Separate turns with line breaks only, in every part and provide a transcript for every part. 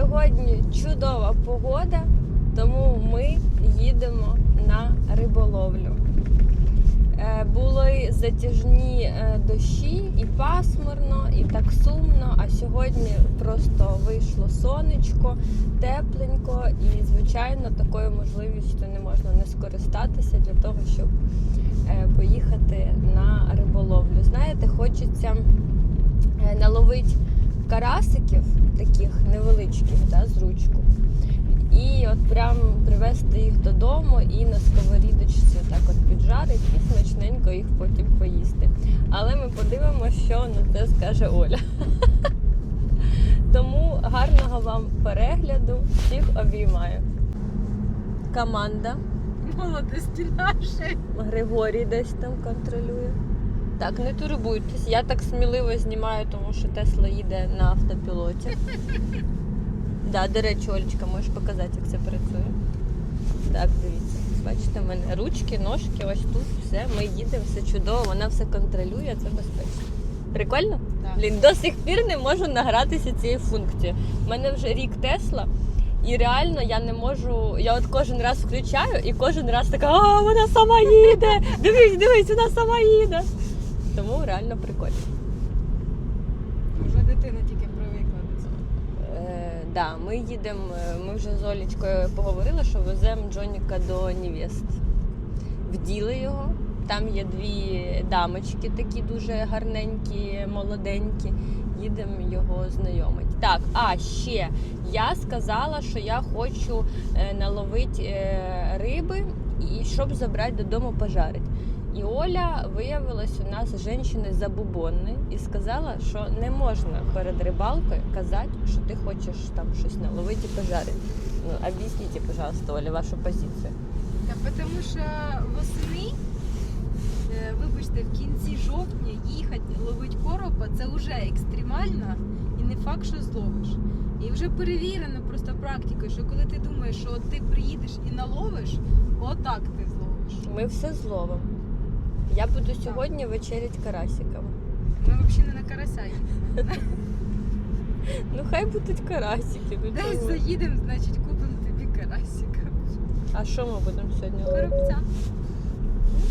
Сьогодні чудова погода, тому ми їдемо на риболовлю. Е, Були затяжні е, дощі, і пасмурно, і так сумно. А сьогодні просто вийшло сонечко, тепленько, і звичайно такою можливістю не можна не скористатися для того, щоб е, поїхати на риболовлю. Знаєте, хочеться наловити карасиків таких невеличких, да, з ручку. І от прям привезти їх додому і на сковорідочці так от піджарити і смачненько їх потім поїсти. Але ми подивимося, що на це скаже Оля. Тому гарного вам перегляду, всіх обіймаю. Команда.
Молодець наші.
Григорій десь там контролює. Так, не турбуйтесь, я так сміливо знімаю, тому що Тесла їде на автопілоті. Да, до речі, Олечка, можеш показати, як це працює. Так, дивіться. Бачите, в мене ручки, ножки, ось тут все. Ми їдемо, все чудово, вона все контролює, це безпечно. Прикольно?
Так.
Блін, до сих пір не можу награтися цією функцією. У мене вже рік Тесла, і реально я не можу. Я от кожен раз включаю і кожен раз така, а вона сама їде! Дивись, дивись, вона сама їде. Тому реально прикольно.
Вже дитина тільки привикла до цього.
Е, да, ми їдемо, е, ми вже з Олічкою поговорили, що веземо Джоніка до невест. Вділи його. Там є дві дамочки, такі дуже гарненькі, молоденькі. Їдемо його знайомити. Так, а ще я сказала, що я хочу е, наловити е, риби і щоб забрати додому пожарити. І Оля виявилась у нас жінкою забубонною і сказала, що не можна перед рибалкою казати, що ти хочеш там щось наловити і пожарити. Ну, об'ясніть, пожалуйста, Оля, вашу позицію.
Та тому що восени, е, вибачте, в кінці жовтня їхати ловити коропа це вже екстремально і не факт, що зловиш. І вже перевірено просто практикою, що коли ти думаєш, що ти приїдеш і наловиш, отак ти зловиш.
Ми все зловимо. Я буду сьогодні вечерять карасиками.
Ми взагалі не на карася їдемо.
Ну хай будуть карасики. ну
Десь
чого?
заїдемо, значить купимо тобі карасика.
А що ми будемо сьогодні робити?
Коробця.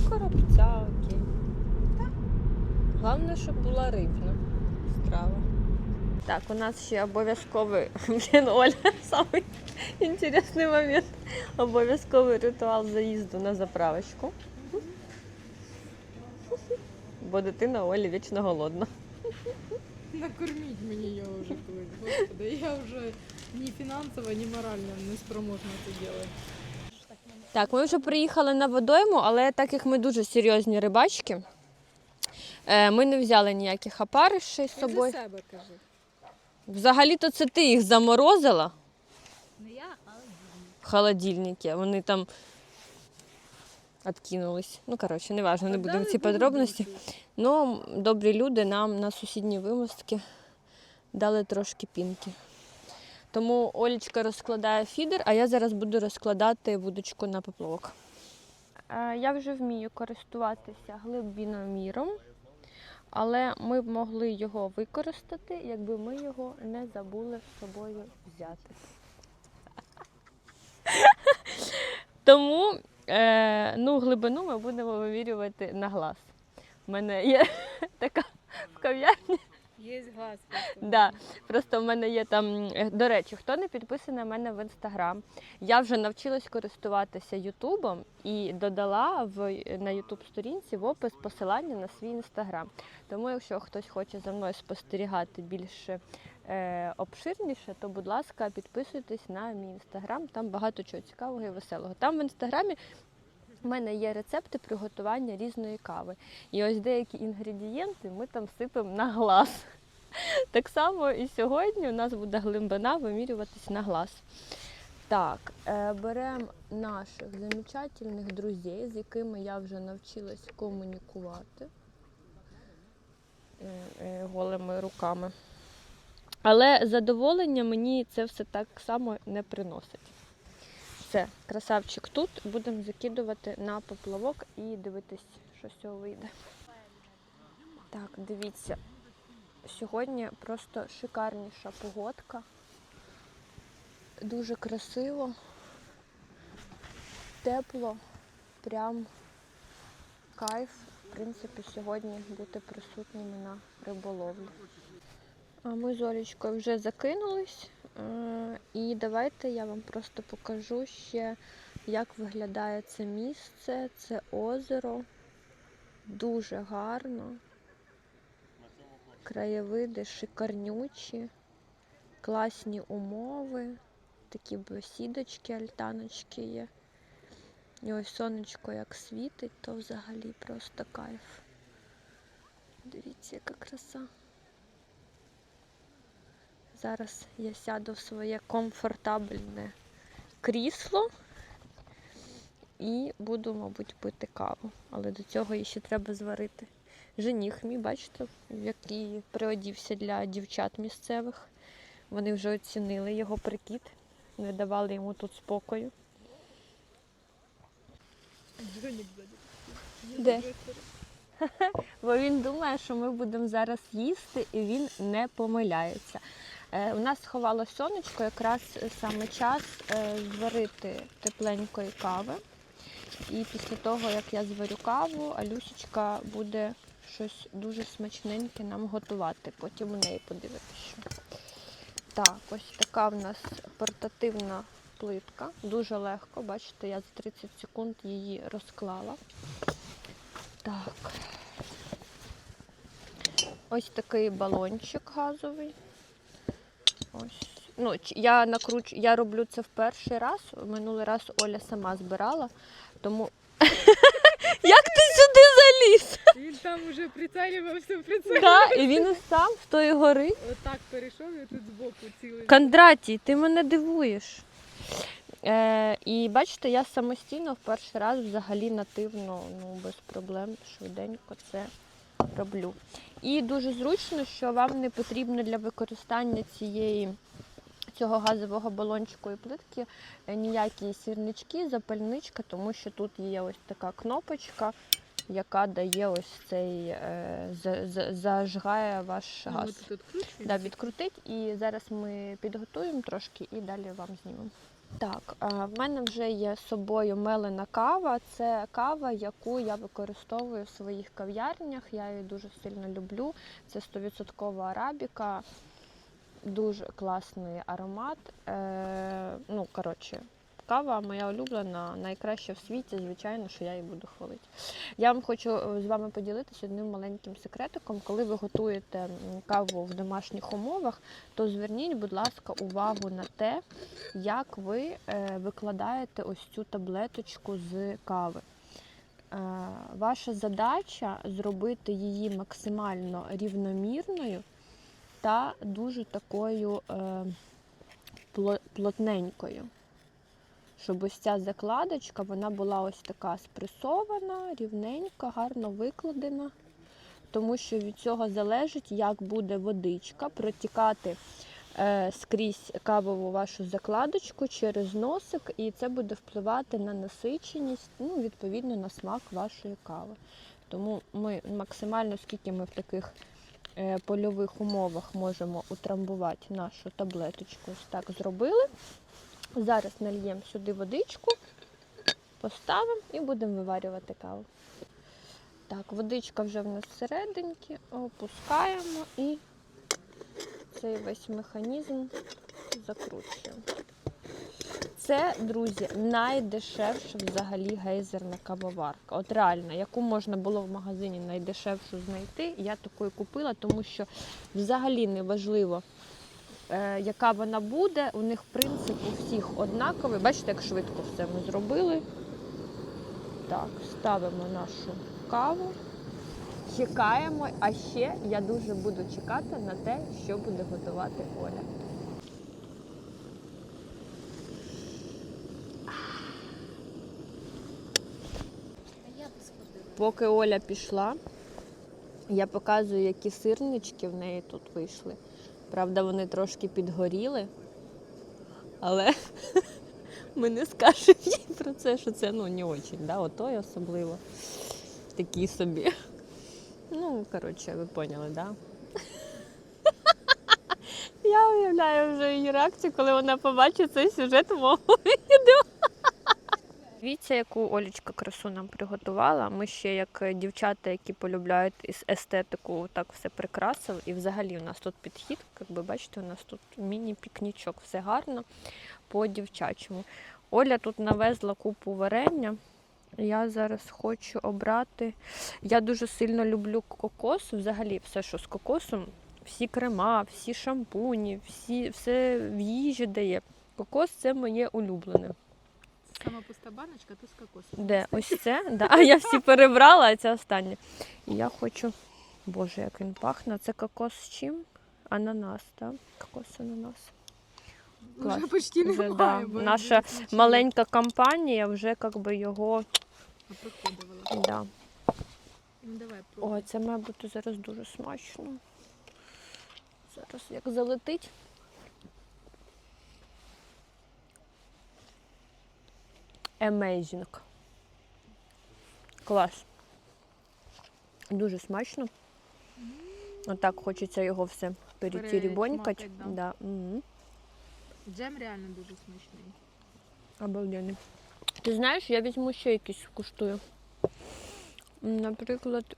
Ну, коробця, окей. Головне, щоб була рибна страва. Так, у нас ще обов'язковий, блін, Оля, самий інтересний момент. Обов'язковий ритуал заїзду на заправочку. Бо дитина Олі вічно голодна.
Накорміть мені його вже колись, господи. Я вже ні фінансово, ні морально не спроможна це робити.
Так, ми вже приїхали на водойму, але так як ми дуже серйозні рибачки, е, ми не взяли ніяких опаришей з собою.
За себе кажи.
Взагалі-то це ти їх заморозила
Не я, але
в холодильнику. Вони там откинулись. Ну, коротше, не важливо, не будемо ці подробності. Ну, добрі люди нам на сусідній вимостки дали трошки пінки. Тому Олічка розкладає фідер, а я зараз буду розкладати вудочку на поплавок. Е, Я вже вмію користуватися глибіноміром, але ми б могли його використати, якби ми його не забули з собою взяти. Тому е, ну, глибину ми будемо вимірювати на глаз. У мене є така в кав'ярні.
Є глаз просто.
Да. Просто в мене є там. е, До речі, хто не підписаний на мене в інстаграм, я вже навчилась користуватися Ютубом і додала в на Ютуб сторінці в опис посилання на свій інстаграм. Тому, якщо хтось хоче за мною спостерігати більш е, обширніше, то будь ласка, підписуйтесь на мій інстаграм. Там багато чого цікавого і веселого. Там в інстаграмі. У мене є рецепти приготування різної кави. І ось деякі інгредієнти ми там сипемо на глаз. Так само і сьогодні у нас буде глибина вимірюватись на глаз. Так, е, беремо наших замечательних друзів, з якими я вже навчилась комунікувати е, е, голими руками. Але задоволення мені це все так само не приносить. Все, красавчик тут. Будемо закидувати на поплавок і дивитись, що з цього вийде. Так, дивіться. Сьогодні просто шикарніша погодка. дуже красиво, тепло, прям кайф, в принципі, сьогодні бути присутніми на риболовлі. Ми з Олечкою вже закинулись. Е, І давайте я вам просто покажу ще, як виглядає це місце, це озеро. Дуже гарно. Краєвиди шикарнючі, класні умови, такі бесідочки, альтаночки є. І ось сонечко як світить, то взагалі просто кайф. Дивіться, яка краса. Зараз я сяду в своє комфортабельне крісло і буду, мабуть, пити каву. Але до цього її ще треба зварити. Жених мій, бачите, який приодівся для дівчат місцевих. Вони вже оцінили його прикид, не давали йому тут спокою. Де? Бо він думає, що ми будемо зараз їсти, і він не помиляється. Е, у нас сховало сонечко, якраз саме час е, зварити тепленької кави. І після того, як я зварю каву, Алюсічка буде щось дуже смачненьке нам готувати. Потім у неї подивитися. Так, ось така в нас портативна плитка. Дуже легко. Бачите, я за 30 секунд її розклала. Так. Ось такий балончик газовий. Ось. Ну, я накручу, я роблю це в перший раз. Минулий раз Оля сама збирала, тому. Як ти сюди заліз?
Він там уже прицелювався в прицелі.
І він ось там, з тої гори.
Отак перейшов і тут збоку цілий.
Кондратій, ти мене дивуєш. Е, і бачите, я самостійно в перший раз взагалі нативно, ну, без проблем, швиденько це роблю. І дуже зручно, що вам не потрібно для використання цієї, цього газового балончику і плитки е, ніякі сірнички, запальничка, тому що тут є ось така кнопочка, яка дає ось цей, е, за- за- зажигає ваш газ.
От тут.
Да, відкрутить. І зараз ми підготуємо трошки і далі вам знімемо. Так, в мене вже є з собою мелена кава. Це кава, яку я використовую в своїх кав'ярнях. Я її дуже сильно люблю. Це 100% арабіка, дуже класний аромат. Е, ну, коротше, кава моя улюблена, найкраща в світі, звичайно, що я її буду хвалити. Я вам хочу е, з вами поділитися одним маленьким секретиком. Коли ви готуєте каву в домашніх умовах, то зверніть, будь ласка, увагу на те, як ви е, викладаєте ось цю таблеточку з кави. Е, Ваша задача зробити її максимально рівномірною та дуже такою плотненькою. Щоб ось ця закладочка вона була ось така спресована, рівненька, гарно викладена. Тому що від цього залежить, як буде водичка протікати е, скрізь кавову вашу закладочку через носик, і це буде впливати на насиченість, ну, відповідно на смак вашої кави. Тому ми максимально, скільки ми в таких е, польових умовах можемо утрамбувати нашу таблеточку, ось так зробили. Зараз нальємо сюди водичку, поставимо і будемо виварювати каву. Так, водичка вже в нас всерединки, опускаємо і цей весь механізм закручуємо. Це, друзі, найдешевша взагалі гейзерна кавоварка. От реально, яку можна було в магазині найдешевшу знайти, я таку і купила, тому що взагалі не важливо, яка вона буде. У них принцип у всіх однаковий. Бачите, як швидко все ми зробили. Так, ставимо нашу каву. Чекаємо, а ще я дуже буду чекати на те, що буде готувати Оля. Поки Оля пішла, я показую, які сирнички в неї тут вийшли. Правда, вони трошки підгоріли, але ми не скажемо їй про це, що це ну, не дуже, да? отой особливо. Такі собі. Ну, коротше, ви поняли? Да? Я уявляю вже її реакцію, коли вона побачить цей сюжет мого відео. Дивіться, яку Олічка красу нам приготувала. Ми ще як е, дівчата, які полюбляють ес- естетику, так все прикрасили. І взагалі у нас тут підхід, як ви бачите, у нас тут міні-пікнічок, все гарно по-дівчачому. Оля тут навезла купу варення. Я зараз хочу обрати. Я дуже сильно люблю кокос, взагалі все, що з кокосом, всі крема, всі шампуні, всі, все в їжі дає. Кокос це моє улюблене.
Сама пуста баночка, то з кокосом.
Де ось це? Да. А я всі перебрала, а це останнє. І я хочу. Боже, як він пахне. Це кокос з чим? Ананас, так? Кокос ананас. Клас.
Вже почти
Вже,
немає.
да.
бо
Наша
вже смачно.
Маленька компанія вже як би його.
Оприходувала.
Да.
Ну давай пробуй.
Ой, це має бути зараз дуже смачно. Зараз як залетить. Amazing. Клас. Дуже смачно. Отак хочеться його все перетірібонькати. Да. Угу.
Джем реально дуже смачний.
Обалденний. Ти знаєш, я візьму ще якийсь куштую. Наприклад,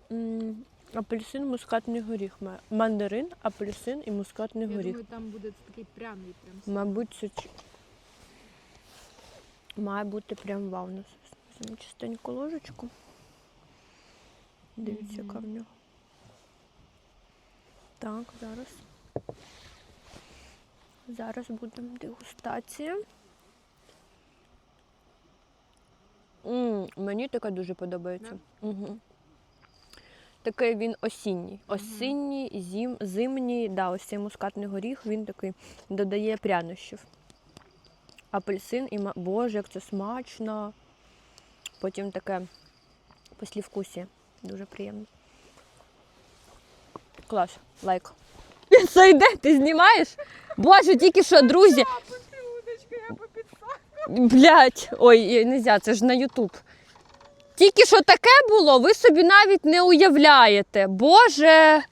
апельсин, мускатний горіх. Мандарин, апельсин і мускатний
Я
горіх.
думаю, там буде такий пряний прям.
Мабуть, це має бути прям вау. У нас Візьмемо чистеньку ложечку. Дивіться, яка в нього. Так, зараз. Зараз буде дегустація. м мені таке дуже подобається. Угу. Такий він осінній. Осінній, зим, зимній, да, ось цей мускатний горіх, він такий додає прянощів. Апельсин і ма... Боже, як це смачно. Потім таке послівкусі. Дуже приємно. Клас, лайк. Це йде, ти знімаєш? Боже, тільки що, друзі. Блять, ой, нельзя, це ж на Ютуб. Тільки що таке було, ви собі навіть не уявляєте. Боже.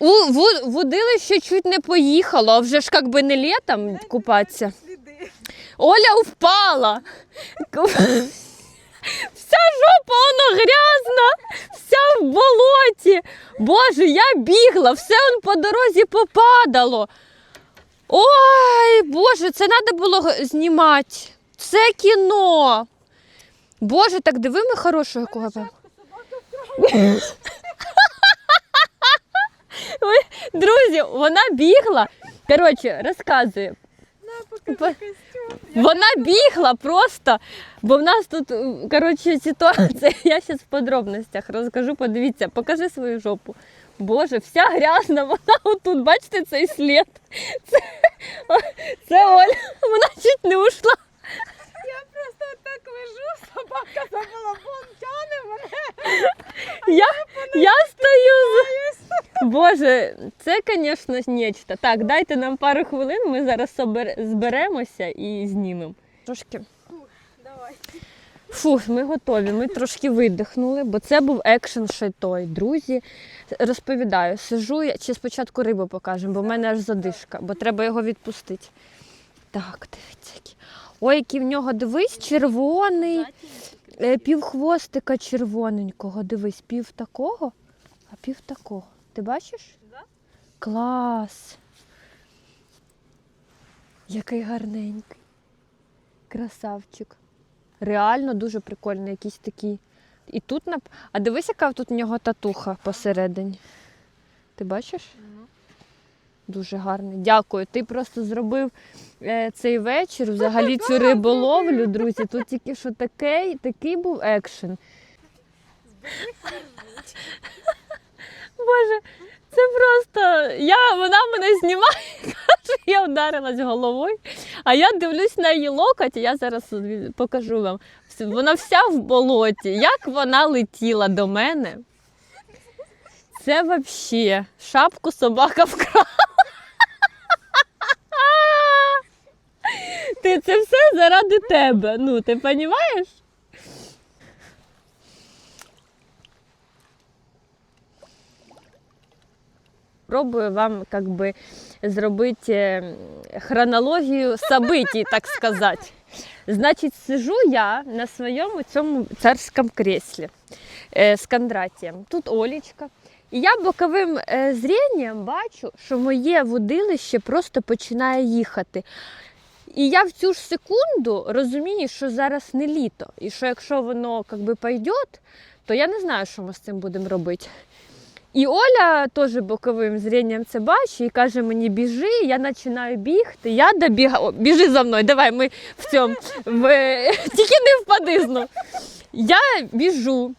У ву- водилище чуть не поїхало, а вже ж як би не літом купатися. Оля впала. Вся жопа воно грязна, вся в болоті. Боже, я бігла, все он по дорозі попадало. Ой, Боже, це треба було знімати. Це кіно. Боже, так диви ми хорошого Ой, Друзі, вона бігла. Коротше, розказую.
На, покажи
По-
костюм.
Вона бігла просто, бо в нас тут коротше, ситуація. Я зараз в подробностях розкажу. Подивіться, покажи свою жопу. Боже, вся грязна, вона отут, бачите цей слід. Це, це Оля, вона чуть не ушла.
Лежу, собака за балабон тяне мене.
Я, я стою. з- Боже, це, звісно, нечто. Так, дайте нам пару хвилин, ми зараз собер- зберемося і знімемо. Трошки.
Фух, давай.
Ми готові. Ми трошки видихнули, бо це був екшен ще той. Друзі, розповідаю, сижу я чи спочатку рибу покажемо, бо в мене аж задишка, бо треба його відпустити. Так, дивіться. які. Ой, який в нього дивись, червоний, е, пів хвостика червоненького. Дивись, пів такого, а пів такого. Ти бачиш? Клас. Який гарненький. Красавчик. Реально дуже прикольний, якийсь такий. І тут нап... А дивись, яка тут в нього татуха посередині. Ти бачиш? Дуже гарний. Дякую. Ти просто зробив е, цей вечір, взагалі цю риболовлю, друзі. Тут тільки що такий, такий був екшен. Боже, це просто. Я, вона мене знімає, каже, я вдарилась головою. А я дивлюсь на її локоть, і я зараз покажу вам. Вона вся в болоті. Як вона летіла до мене. Це взагалі шапку собака вкрала. Ти це все заради тебе. Ну, ти розумієш? Пробую вам как би, зробити е, хронологію событий, так сказати. Значить, сижу я на своєму цьому царському креслі е, з Кондратієм. Тут Олічка. І я боковим е, зрінням бачу, що моє водилище просто починає їхати. І я в цю ж секунду розумію, що зараз не літо, і що якщо воно как би, пойде, то я не знаю, що ми з цим будемо робити. І Оля теж боковим зрінням це бачить і каже мені, біжи, я починаю бігти. Я добігаю, біжи за мною, давай ми в цьому. В... Тільки не впади знов. Я біжу,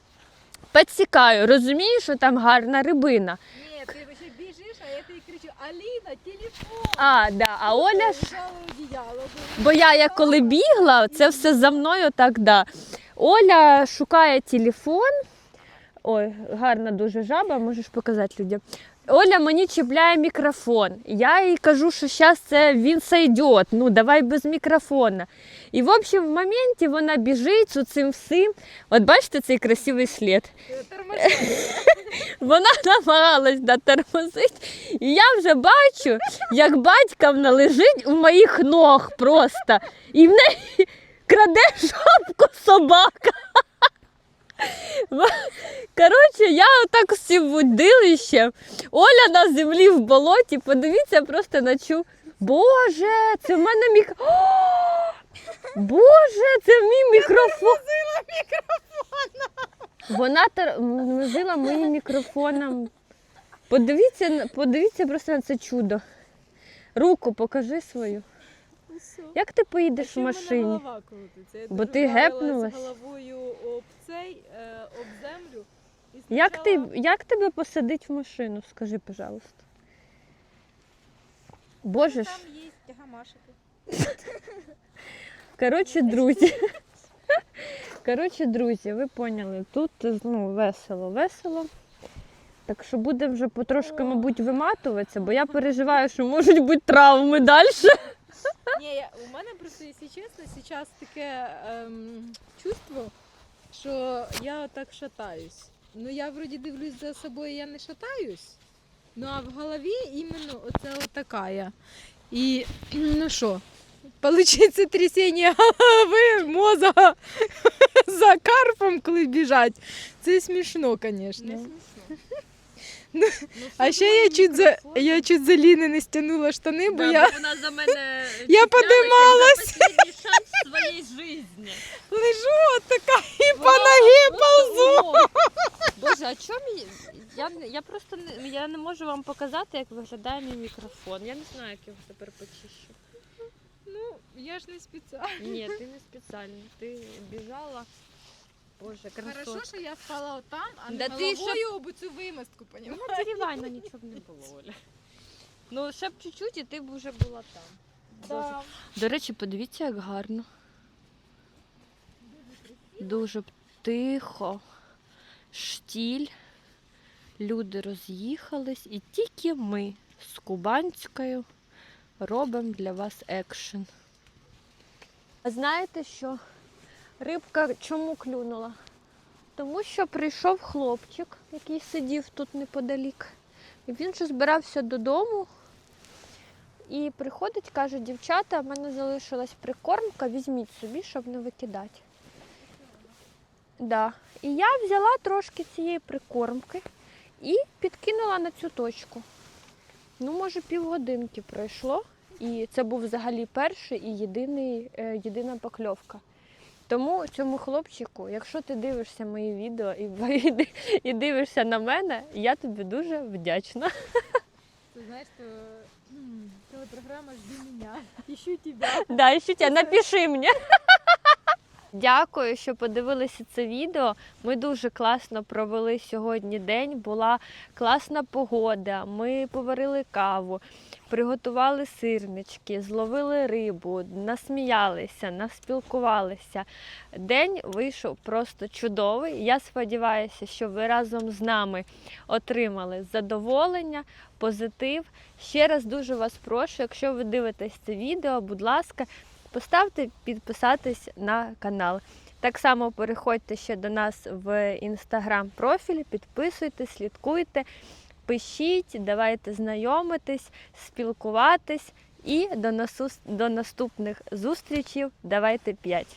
підсікаю, розумію, що там гарна рибина.
А я кричу, Аліна, телефон!
А, да, а Оля ж
одіяло.
Бо я як коли бігла, це все за мною так да. Оля шукає телефон. Ой, гарна дуже жаба, можеш показати людям. Оля мені чіпляє мікрофон. Я їй кажу, що зараз це він сойде, ну давай без мікрофона. І в общем, в моменті вона біжить з цим всім. От бачите цей красивий слід. Вона намагалась да, тормозити. І я вже бачу, як батька вона лежить у моїх ног просто. І в неї краде шапку собака. Коротше, я отак всі водилище. Оля на землі в болоті. Подивіться просто на цю. Боже, це в мене мік... О! Боже, це мій мікрофон. Вона тормозила моїм мікрофоном. Подивіться, подивіться просто на це чудо. Руку покажи свою. Як ти поїдеш в машині? Бо ти гепнулась?
головою об цей, е, об землю. І
Як, ти,
спочатку-
як тебе посадить в машину? Скажи, пожалуйста. Боже ж.
Там є тягамашики.
Коротше, друзі. Коротше, друзі, ви поняли, тут ну, весело, весело. Так що будемо вже потрошки, мабуть, виматуватися, бо я переживаю, що можуть бути травми далі.
Ні, я, у мене просто, якщо чесно, зараз таке ем, чувство, що я так шатаюсь. Ну я вроді дивлюсь за собою, я не шатаюсь. Ну а в голові іменно оце отака така я. І ну що, Получиться трясіння голови, мозга за карпом, коли біжать. Це смішно, звісно. Ну, А ще я чуть за я чуть за Ліни не стягнула штани, бо я
вона за мене
Я подималась.
Останній шанс житті.
лежу от така і по ногі ползу.
Боже, а чому мені? Я, я просто не, я не можу вам показати, як виглядає мій мікрофон. Я не знаю, як його тепер почищу.
Ну, я ж не спеціально.
Ні, ти не спеціально. Ти біжала. Боже.
Хорошо, що я впала отам, а не
Да ти
головою об цю вимостку,
Ну,
понімаєш?
нічого б не було, Оля. Ну, ще б чуть-чуть, і ти б вже була там.
Да.
До речі, подивіться, як гарно. Дуже тихо, штіль. Люди роз'їхались, і тільки ми з Кубанською робимо для вас екшен. А знаєте що? Рибка чому клюнула? Тому що прийшов хлопчик, який сидів тут неподалік. І він же збирався додому. І приходить, каже, дівчата, в мене залишилась прикормка, візьміть собі, щоб не викидати. Да. І я взяла трошки цієї прикормки і підкинула на цю точку. Ну, може, півгодинки пройшло. І це був взагалі перший і єдиний, е, єдина покльовка. Тому цьому хлопчику, якщо ти дивишся мої відео і, і дивишся на мене, я тобі дуже вдячна.
Ти знаєш, то телепрограма «Жди мене, іщу тебе.
Да, іщу тебе, напиши мені. Дякую, що подивилися це відео. Ми дуже класно провели сьогодні день. Була класна погода. Ми поварили каву, приготували сирнички, зловили рибу, насміялися, наспілкувалися. День вийшов просто чудовий. Я сподіваюся, що ви разом з нами отримали задоволення, позитив. Ще раз дуже вас прошу, якщо ви дивитесь це відео, будь ласка, поставте підписатись на канал. Так само переходьте ще до нас в інстаграм профіль, підписуйтесь, слідкуйте. Пишіть, давайте знайомитись, спілкуватись і до, насу... до наступних зустрічей. Давайте 5.